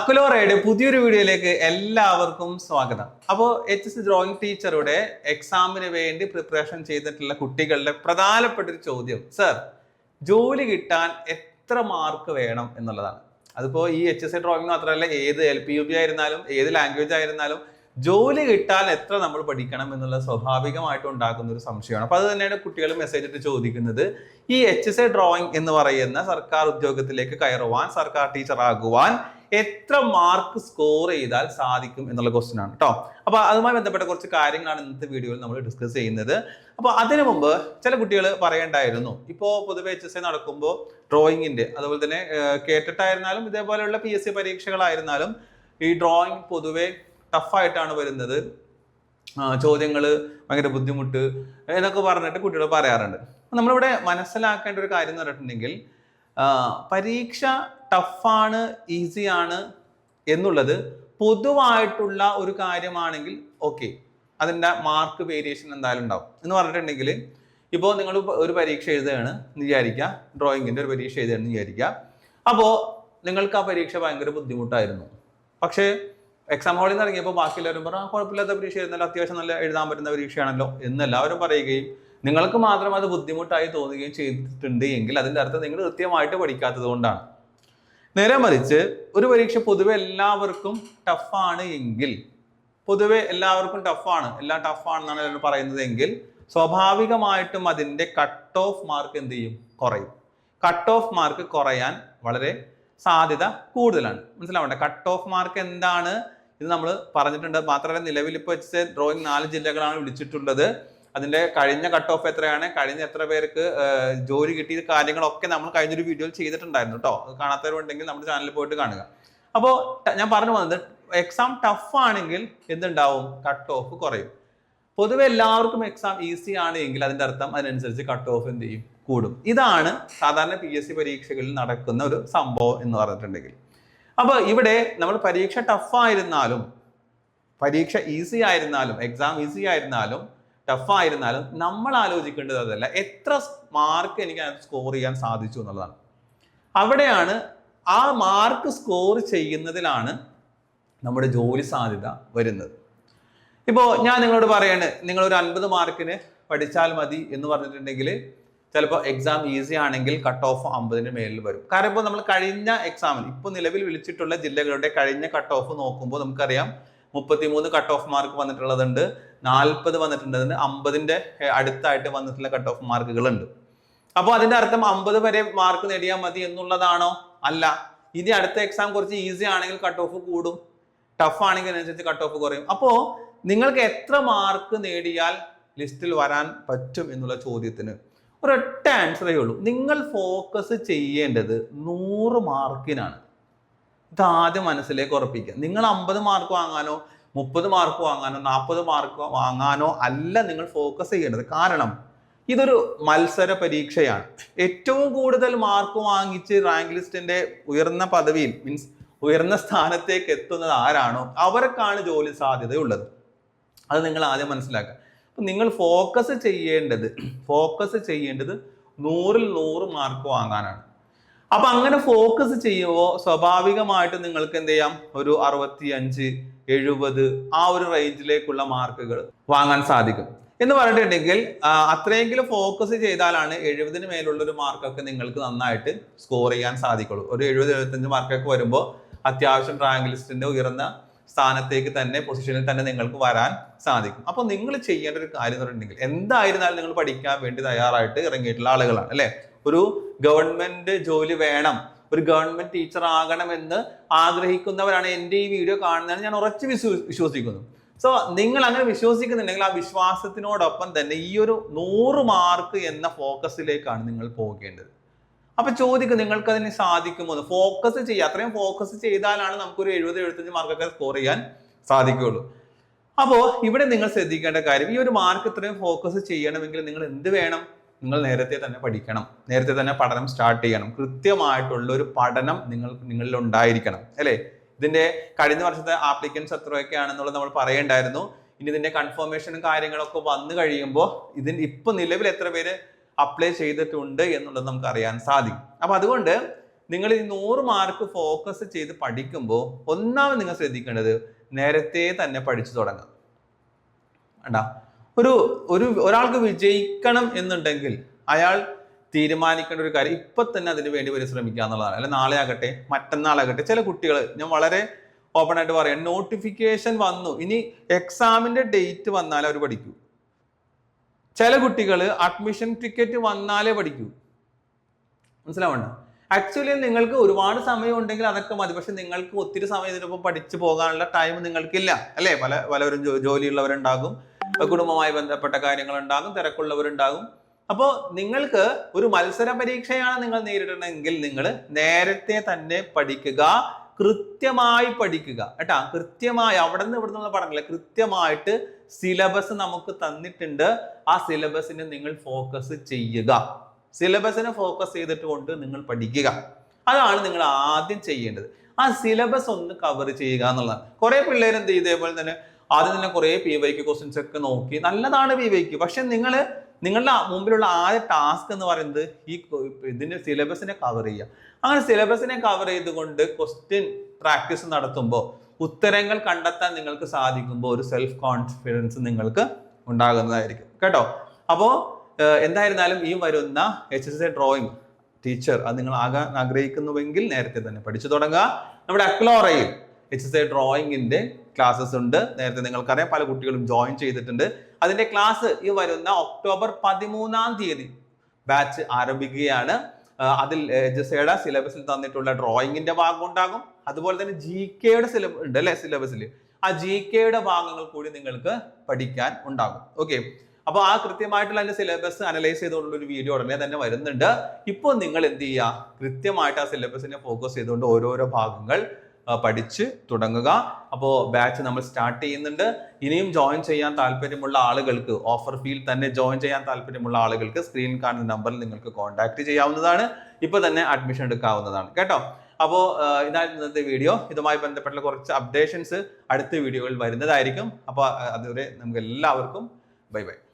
അക്കുലോറയുടെ പുതിയൊരു വീഡിയോയിലേക്ക് എല്ലാവർക്കും സ്വാഗതം. അപ്പോൾ എച്ച് എസ് ഡ്രോയിങ് ടീച്ചറുടെ എക്സാമിന് വേണ്ടി പ്രിപ്പറേഷൻ ചെയ്തിട്ടുള്ള കുട്ടികളുടെ പ്രധാനപ്പെട്ട ഒരു ചോദ്യം സർ ജോലി കിട്ടാൻ എത്ര മാർക്ക് വേണം എന്നുള്ളതാണ്. അതിപ്പോൾ ഈ എച്ച് എസ് ഡ്രോയിങ് മാത്രമല്ല ഏത് എൽ പി യു പി ആയിരുന്നാലും ഏത് ലാംഗ്വേജ് ആയിരുന്നാലും ജോലി കിട്ടാൻ എത്ര നമ്മൾ പഠിക്കണം എന്നുള്ള സ്വാഭാവികമായിട്ട് ഉണ്ടാക്കുന്ന ഒരു സംശയമാണ്. അപ്പോൾ അത് തന്നെയാണ് കുട്ടികൾ മെസ്സേജ് ഇട്ട് ചോദിക്കുന്നത്. ഈ എച്ച് എസ് എ ഡ്രോയിങ് എന്ന് പറയുന്ന സർക്കാർ ഉദ്യോഗത്തിലേക്ക് കയറുവാൻ സർക്കാർ ടീച്ചർ ആകുവാൻ എത്ര മാർക്ക് സ്കോർ ചെയ്താൽ സാധിക്കും എന്നുള്ള ക്വസ്റ്റ്യൻ ആണ് കേട്ടോ അപ്പൊ അതുമായി ബന്ധപ്പെട്ട കുറച്ച് കാര്യങ്ങളാണ് ഇന്നത്തെ വീഡിയോയിൽ നമ്മൾ ഡിസ്കസ് ചെയ്യുന്നത്. അപ്പൊ അതിനു മുമ്പ് ചില കുട്ടികൾ പറയണ്ടായിരുന്നു. ഇപ്പോ പൊതുവെ എച്ച് എസ് എ നടക്കുമ്പോൾ ഡ്രോയിങ്ങിന്റെ അതുപോലെ തന്നെ കേട്ടിട്ടായിരുന്നാലും ഇതേപോലെയുള്ള പി എസ് സി പരീക്ഷകളായിരുന്നാലും ഈ ഡ്രോയിങ് പൊതുവെ ടഫായിട്ടാണ് വരുന്നത്. ചോദ്യങ്ങൾ ഭയങ്കര ബുദ്ധിമുട്ട് എന്നൊക്കെ പറഞ്ഞിട്ട് കുട്ടികൾ പറയാറുണ്ട്. നമ്മളിവിടെ മനസ്സിലാക്കേണ്ട ഒരു കാര്യം എന്ന് പറഞ്ഞിട്ടുണ്ടെങ്കിൽ പരീക്ഷ ടഫാണ് ഈസിയാണ് എന്നുള്ളത് പൊതുവായിട്ടുള്ള ഒരു കാര്യമാണെങ്കിൽ ഓക്കെ. അതിന്റെ മാർക്ക് വേരിയേഷൻ എന്തായാലും ഉണ്ടാവും. എന്ന് പറഞ്ഞിട്ടുണ്ടെങ്കിൽ ഇപ്പോൾ നിങ്ങൾ ഒരു പരീക്ഷ എഴുതുകയാണ് എന്ന് വിചാരിക്കുക. ഡ്രോയിങ്ങിന്റെ ഒരു പരീക്ഷ എഴുതുകയാണെന്ന് വിചാരിക്കുക. അപ്പോൾ നിങ്ങൾക്ക് ആ പരീക്ഷ ഭയങ്കര ബുദ്ധിമുട്ടായിരുന്നു. പക്ഷേ എക്സാം ഹാളിൽ നിന്ന് ഇറങ്ങിയപ്പോൾ ബാക്കിയുള്ളവരും പറഞ്ഞു കുഴപ്പമില്ലാത്ത പരീക്ഷ എഴുതുന്നല്ലോ അത്യാവശ്യം നല്ല എഴുതാൻ പറ്റുന്ന പരീക്ഷയാണല്ലോ. എന്നെല്ലാവരും പറയുകയും നിങ്ങൾക്ക് മാത്രം അത് ബുദ്ധിമുട്ടായി തോന്നുകയും ചെയ്തിട്ടുണ്ട് എങ്കിൽ അതിന്റെ അർത്ഥം നിങ്ങൾ കൃത്യമായിട്ട് പഠിക്കാത്തത് കൊണ്ടാണ്. നേരെ മറിച്ച് ഒരു പരീക്ഷ പൊതുവെ എല്ലാവർക്കും ടഫാണ് എങ്കിൽ പൊതുവെ എല്ലാവർക്കും ടഫാണ് എല്ലാം ടഫാണെന്നാണ് എല്ലാവരും പറയുന്നത് എങ്കിൽ സ്വാഭാവികമായിട്ടും അതിന്റെ കട്ട് ഓഫ് മാർക്ക് എന്ത് ചെയ്യും? കുറയും. കട്ട് ഓഫ് മാർക്ക് കുറയാൻ വളരെ സാധ്യത കൂടുതലാണ്. മനസ്സിലാവണ്ടേ? കട്ട് ഓഫ് മാർക്ക് എന്താണ്? ഇത് നമ്മൾ പറഞ്ഞിട്ടുണ്ട്. മാത്രമല്ല നിലവിൽ ഇപ്പോൾ ഡ്രോയിങ് നാല് ജില്ലകളാണ് വിളിച്ചിട്ടുള്ളത്. അതിന്റെ കഴിഞ്ഞ കട്ട് ഓഫ് എത്രയാണ്? കഴിഞ്ഞ എത്ര പേർക്ക് ജോലി കിട്ടിയ കാര്യങ്ങളൊക്കെ നമ്മൾ കഴിഞ്ഞൊരു വീഡിയോയിൽ ചെയ്തിട്ടുണ്ടായിരുന്നു കേട്ടോ കാണാത്തവരുണ്ടെങ്കിൽ നമ്മുടെ ചാനലിൽ പോയിട്ട് കാണുക. അപ്പോൾ ഞാൻ പറഞ്ഞു വന്നത് എക്സാം ടഫ് ആണെങ്കിൽ എന്തുണ്ടാവും? കട്ട് ഓഫ് കുറയും. പൊതുവെ എല്ലാവർക്കും എക്സാം ഈസി ആണ് എങ്കിൽ അതിന്റെ അർത്ഥം അതിനനുസരിച്ച് കട്ട് ഓഫ് എന്ത് ചെയ്യും? കൂടും. ഇതാണ് സാധാരണ പി എസ് സി പരീക്ഷകളിൽ നടക്കുന്ന ഒരു സംഭവം എന്ന് പറഞ്ഞിട്ടുണ്ടെങ്കിൽ. അപ്പോൾ ഇവിടെ നമ്മൾ പരീക്ഷ ടഫ് ആയിരുന്നാലും പരീക്ഷ ഈസി ആയിരുന്നാലും എക്സാം ഈസി ആയിരുന്നാലും ടഫ് ആയിരുന്നാലും നമ്മൾ ആലോചിക്കേണ്ടത് അതല്ല. എത്ര മാർക്ക് എനിക്ക് സ്കോർ ചെയ്യാൻ സാധിച്ചു എന്നുള്ളതാണ്. അവിടെയാണ് ആ മാർക്ക് സ്കോർ ചെയ്യുന്നതിലാണ് നമ്മുടെ ജോലി സാധ്യത വരുന്നത്. ഇപ്പോൾ ഞാൻ നിങ്ങളോട് പറയാണ് നിങ്ങൾ ഒരു അൻപത് മാർക്കിന് പഠിച്ചാൽ മതി എന്ന് പറഞ്ഞിട്ടുണ്ടെങ്കിൽ ചിലപ്പോൾ എക്സാം ഈസി ആണെങ്കിൽ കട്ട് ഓഫ് അമ്പതിന് മേലിൽ വരും. കാരണം ഇപ്പോൾ നമ്മൾ കഴിഞ്ഞ എക്സാമിൽ ഇപ്പോൾ നിലവിൽ വിളിച്ചിട്ടുള്ള ജില്ലകളുടെ കഴിഞ്ഞ കട്ട് ഓഫ് നോക്കുമ്പോൾ നമുക്കറിയാം മുപ്പത്തിമൂന്ന് കട്ട് ഓഫ് മാർക്ക് വന്നിട്ടുള്ളതുണ്ട്. നാൽപ്പത് വന്നിട്ടുണ്ട് അമ്പതിന്റെ അടുത്തായിട്ട് വന്നിട്ടുള്ള കട്ട് ഓഫ് മാർക്കുകളുണ്ട് അപ്പോൾ അതിന്റെ അർത്ഥം അമ്പത് വരെ മാർക്ക് നേടിയാൽ മതി എന്നുള്ളതാണോ? അല്ല. ഇനി അടുത്ത എക്സാം കുറച്ച് ഈസി ആണെങ്കിൽ കട്ട് ഓഫ് കൂടും. ടഫ് ആണെങ്കിൽ അതിനനുസരിച്ച് കട്ട് ഓഫ് കുറയും. അപ്പോൾ നിങ്ങൾക്ക് എത്ര മാർക്ക് നേടിയാൽ ലിസ്റ്റിൽ വരാൻ പറ്റും എന്നുള്ള ചോദ്യത്തിന്? ഒരൊറ്റ ആൻസറേ ഉള്ളൂ. നിങ്ങൾ ഫോക്കസ് ചെയ്യേണ്ടത് നൂറ് മാർക്കിനാണ് ഇത് ആദ്യം മനസ്സിലേക്ക് ഉറപ്പിക്കുക. നിങ്ങൾ അമ്പത് മാർക്ക് വാങ്ങാനോ മുപ്പത് മാർക്ക് വാങ്ങാനോ നാൽപ്പത് മാർക്ക് വാങ്ങാനോ അല്ല നിങ്ങൾ ഫോക്കസ് ചെയ്യേണ്ടത്. കാരണം ഇതൊരു മത്സര പരീക്ഷയാണ്. ഏറ്റവും കൂടുതൽ മാർക്ക് വാങ്ങിച്ച് റാങ്ക് ലിസ്റ്റിന്റെ ഉയർന്ന പദവിയിൽ മീൻസ് ഉയർന്ന സ്ഥാനത്തേക്ക് എത്തുന്നത് ആരാണോ അവർക്കാണ് ജോലി സാധ്യതയുള്ളത്. അത് നിങ്ങൾ ആദ്യം മനസ്സിലാക്കുക. അപ്പൊ നിങ്ങൾ ഫോക്കസ് ചെയ്യേണ്ടത് ഫോക്കസ് ചെയ്യേണ്ടത് നൂറിൽ നൂറ് മാർക്ക് വാങ്ങാനാണ്. അപ്പൊ അങ്ങനെ ഫോക്കസ് ചെയ്യുമ്പോൾ സ്വാഭാവികമായിട്ട് നിങ്ങൾക്ക് എന്ത് ചെയ്യാം? ഒരു അറുപത്തി അഞ്ച് എഴുപത് ആ ഒരു റേഞ്ചിലേക്കുള്ള മാർക്കുകൾ വാങ്ങാൻ സാധിക്കും. എന്ന് പറഞ്ഞിട്ടുണ്ടെങ്കിൽ അത്രയെങ്കിലും ഫോക്കസ് ചെയ്താലാണ് എഴുപതിന് മേലുള്ള ഒരു മാർക്കൊക്കെ നിങ്ങൾക്ക് നന്നായിട്ട് സ്കോർ ചെയ്യാൻ സാധിക്കുള്ളൂ. ഒരു എഴുപത് എഴുപത്തഞ്ച് മാർക്കൊക്കെ വരുമ്പോൾ അത്യാവശ്യം റാങ്ക് ലിസ്റ്റിന്റെ ഉയർന്ന സ്ഥാനത്തേക്ക് തന്നെ പൊസിഷനിൽ തന്നെ നിങ്ങൾക്ക് വരാൻ സാധിക്കും. അപ്പോൾ നിങ്ങൾ ചെയ്യേണ്ട ഒരു കാര്യം എന്ന് പറഞ്ഞിട്ടുണ്ടെങ്കിൽ എന്തായിരുന്നാലും നിങ്ങൾ പഠിക്കാൻ വേണ്ടി തയ്യാറായിട്ട് ഇറങ്ങിയിട്ടുള്ള ആളുകളാണ് അല്ലെ? ഒരു ഗവൺമെന്റ് ജോലി വേണം. ഒരു ഗവൺമെന്റ് ടീച്ചർ ആകണമെന്ന് ആഗ്രഹിക്കുന്നവരാണ് എന്റെ ഈ വീഡിയോ കാണുന്നതെന്ന് ഞാൻ ഉറച്ചു വിശ്വ- വിശ്വസിക്കുന്നു. സോ നിങ്ങൾ അങ്ങനെ വിശ്വസിക്കുന്നുണ്ടെങ്കിൽ ആ വിശ്വാസത്തിനോടൊപ്പം തന്നെ ഈ ഒരു നൂറ് മാർക്ക് എന്ന ഫോക്കസിലേക്കാണ് നിങ്ങൾ പോകേണ്ടത്. അപ്പൊ ചോദിക്കും നിങ്ങൾക്ക് അതിന് സാധിക്കുമോ ഫോക്കസ് ചെയ്യുക. അത്രയും ഫോക്കസ് ചെയ്താലാണ് നമുക്കൊരു എഴുപത് എഴുപത്തഞ്ച് മാർക്കൊക്കെ സ്കോർ ചെയ്യാൻ സാധിക്കുകയുള്ളൂ. അപ്പോൾ ഇവിടെ നിങ്ങൾ ശ്രദ്ധിക്കേണ്ട കാര്യം ഈ ഒരു മാർക്ക് ഇത്രയും ഫോക്കസ് ചെയ്യണമെങ്കിൽ നിങ്ങൾ എന്ത് വേണം? നിങ്ങൾ നേരത്തെ തന്നെ പഠിക്കണം. നേരത്തെ തന്നെ പഠനം സ്റ്റാർട്ട് ചെയ്യണം. കൃത്യമായിട്ടുള്ള ഒരു പഠനം നിങ്ങൾ നിങ്ങളിൽ ഉണ്ടായിരിക്കണം. അല്ലേ? ഇതിന്റെ കഴിഞ്ഞ വർഷത്തെ ആപ്ലിക്കൻസ് എത്രയൊക്കെയാണെന്നുള്ളത് നമ്മൾ പറയണ്ടായിരുന്നു. ഇനി ഇതിന്റെ കൺഫർമേഷനും കാര്യങ്ങളൊക്കെ വന്നു കഴിയുമ്പോൾ ഇതിന് ഇപ്പൊ നിലവിൽ എത്ര പേര് അപ്ലൈ ചെയ്തിട്ടുണ്ട് എന്നുള്ളത് നമുക്ക് അറിയാൻ സാധിക്കും. അപ്പൊ അതുകൊണ്ട് നിങ്ങൾ ഈ നൂറ് മാർക്ക് ഫോക്കസ് ചെയ്ത് പഠിക്കുമ്പോൾ ഒന്നാമത് നിങ്ങൾ ശ്രദ്ധിക്കേണ്ടത് നേരത്തെ തന്നെ പഠിച്ചു തുടങ്ങുക. വേണ്ട ഒരു ഒരു ഒരാൾക്ക് വിജയിക്കണം എന്നുണ്ടെങ്കിൽ അയാൾ തീരുമാനിക്കേണ്ട ഒരു കാര്യം ഇപ്പൊ തന്നെ അതിന് വേണ്ടി പരിശ്രമിക്കുക എന്നുള്ളതാണ്. അല്ല നാളെ ആകട്ടെ മറ്റന്നാളാകട്ടെ ചില കുട്ടികൾ ഞാൻ വളരെ ഓപ്പൺ ആയിട്ട് പറയാം നോട്ടിഫിക്കേഷൻ വന്നു. ഇനി എക്സാമിന്റെ ഡേറ്റ് വന്നാലേ അവർ പഠിക്കൂ. ചില കുട്ടികൾ അഡ്മിഷൻ ടിക്കറ്റ് വന്നാലേ പഠിക്കൂ. മനസ്സിലാവണ്ട? ആക്ച്വലി നിങ്ങൾക്ക് ഒരുപാട് സമയം ഉണ്ടെങ്കിൽ അതൊക്കെ മതി. പക്ഷെ നിങ്ങൾക്ക് ഒത്തിരി സമയം ഇതിനൊപ്പം പഠിച്ചു പോകാനുള്ള ടൈം നിങ്ങൾക്കില്ല. അല്ലേ? പല പലവരും ജോലിയുള്ളവരുണ്ടാകും. കുടുംബവുമായി ബന്ധപ്പെട്ട കാര്യങ്ങളുണ്ടാകും തിരക്കുള്ളവരുണ്ടാകും. അപ്പോൾ നിങ്ങൾക്ക് ഒരു മത്സര പരീക്ഷയാണ് നിങ്ങൾ നേരിടണമെങ്കിൽ നിങ്ങൾ നേരത്തെ തന്നെ പഠിക്കുക കൃത്യമായി പഠിക്കുക. കേട്ടാ കൃത്യമായി അവിടെ നിന്ന് ഇവിടെ നിന്ന് പറഞ്ഞില്ല കൃത്യമായിട്ട് സിലബസ് നമുക്ക് തന്നിട്ടുണ്ട്. ആ സിലബസിന് നിങ്ങൾ ഫോക്കസ് ചെയ്യുക. സിലബസിന് ഫോക്കസ് ചെയ്തിട്ട് കൊണ്ട് നിങ്ങൾ പഠിക്കുക. അതാണ് നിങ്ങൾ ആദ്യം ചെയ്യേണ്ടത്. ആ സിലബസ് ഒന്ന് കവർ ചെയ്യുക എന്നുള്ളതാണ്. കുറെ പിള്ളേർ എന്ത് ഇതേപോലെ തന്നെ ആദ്യം തന്നെ കുറേ പി വൈക്ക് ക്വസ്റ്റ്യൻസ് ഒക്കെ നോക്കി. നല്ലതാണ് പി വൈക്ക് പക്ഷെ നിങ്ങൾ നിങ്ങളുടെ മുമ്പിലുള്ള ആദ്യ ടാസ്ക് എന്ന് പറയുന്നത് ഈ ഇതിന്റെ സിലബസിനെ കവർ ചെയ്യുക. അങ്ങനെ സിലബസിനെ കവർ ചെയ്തുകൊണ്ട് ക്വസ്റ്റ്യൻ പ്രാക്ടീസ് നടത്തുമ്പോൾ ഉത്തരങ്ങൾ കണ്ടെത്താൻ നിങ്ങൾക്ക് സാധിക്കുമ്പോൾ ഒരു സെൽഫ് കോൺഫിഡൻസ് നിങ്ങൾക്ക് ഉണ്ടാകുന്നതായിരിക്കും. കേട്ടോ? അപ്പോൾ എന്തായിരുന്നാലും ഈ വരുന്ന H S A drawing teacher അത് നിങ്ങൾ ആകാൻ ആഗ്രഹിക്കുന്നുവെങ്കിൽ നേരത്തെ തന്നെ പഠിച്ചു തുടങ്ങുക. നമ്മുടെ അക്ലോറയിൽ എച്ച് എസ് എ ഡ്രോയിങ്ങിന്റെ ക്ലാസ്സസ് ഉണ്ട്. നേരത്തെ നിങ്ങൾക്കറിയാം പല കുട്ടികളും ജോയിൻ ചെയ്തിട്ടുണ്ട്. അതിന്റെ ക്ലാസ് ഈ വരുന്ന ഒക്ടോബർ പതിമൂന്നാം തീയതി ബാച്ച് ആരംഭിക്കുകയാണ്. അതിൽ എച്ച് എസ് എയുടെ സിലബസിൽ തന്നിട്ടുള്ള ഡ്രോയിങ്ങിന്റെ ഭാഗം ഉണ്ടാകും. അതുപോലെ തന്നെ ജി കെയുടെ സിലബസ് ഉണ്ട് അല്ലേ സിലബസിൽ ആ ജി കെയുടെ ഭാഗങ്ങൾ കൂടി നിങ്ങൾക്ക് പഠിക്കാൻ ഉണ്ടാകും. ഓക്കെ അപ്പോൾ ആ കൃത്യമായിട്ടുള്ള അതിന്റെ സിലബസ് അനലൈസ് ചെയ്തുകൊണ്ടുള്ള ഒരു വീഡിയോ ഉടനെ തന്നെ വരുന്നുണ്ട്. ഇപ്പോൾ നിങ്ങൾ എന്ത് ചെയ്യുക? കൃത്യമായിട്ട് ആ സിലബസിനെ ഫോക്കസ് ചെയ്തുകൊണ്ട് ഓരോരോ ഭാഗങ്ങൾ പഠിച്ച് തുടങ്ങുക. അപ്പോൾ ബാച്ച് നമ്മൾ സ്റ്റാർട്ട് ചെയ്യുന്നുണ്ട്. ഇനിയും ജോയിൻ ചെയ്യാൻ താല്പര്യമുള്ള ആളുകൾക്ക് ഓഫർ ഫീൽ തന്നെ ജോയിൻ ചെയ്യാൻ താല്പര്യമുള്ള ആളുകൾക്ക് സ്ക്രീൻ കാണുന്ന നമ്പറിൽ നിങ്ങൾക്ക് കോൺടാക്ട് ചെയ്യാവുന്നതാണ്. ഇപ്പോൾ തന്നെ അഡ്മിഷൻ എടുക്കാവുന്നതാണ്. കേട്ടോ? അപ്പോൾ ഇതായിരുന്നു ഇന്നത്തെ വീഡിയോ ഇതുമായി ബന്ധപ്പെട്ട കുറച്ച് അപ്ഡേഷൻസ് അടുത്ത വീഡിയോകളിൽ വരുന്നതായിരിക്കും. അപ്പോൾ അതുവരെ നമുക്ക് എല്ലാവർക്കും ബൈ ബൈ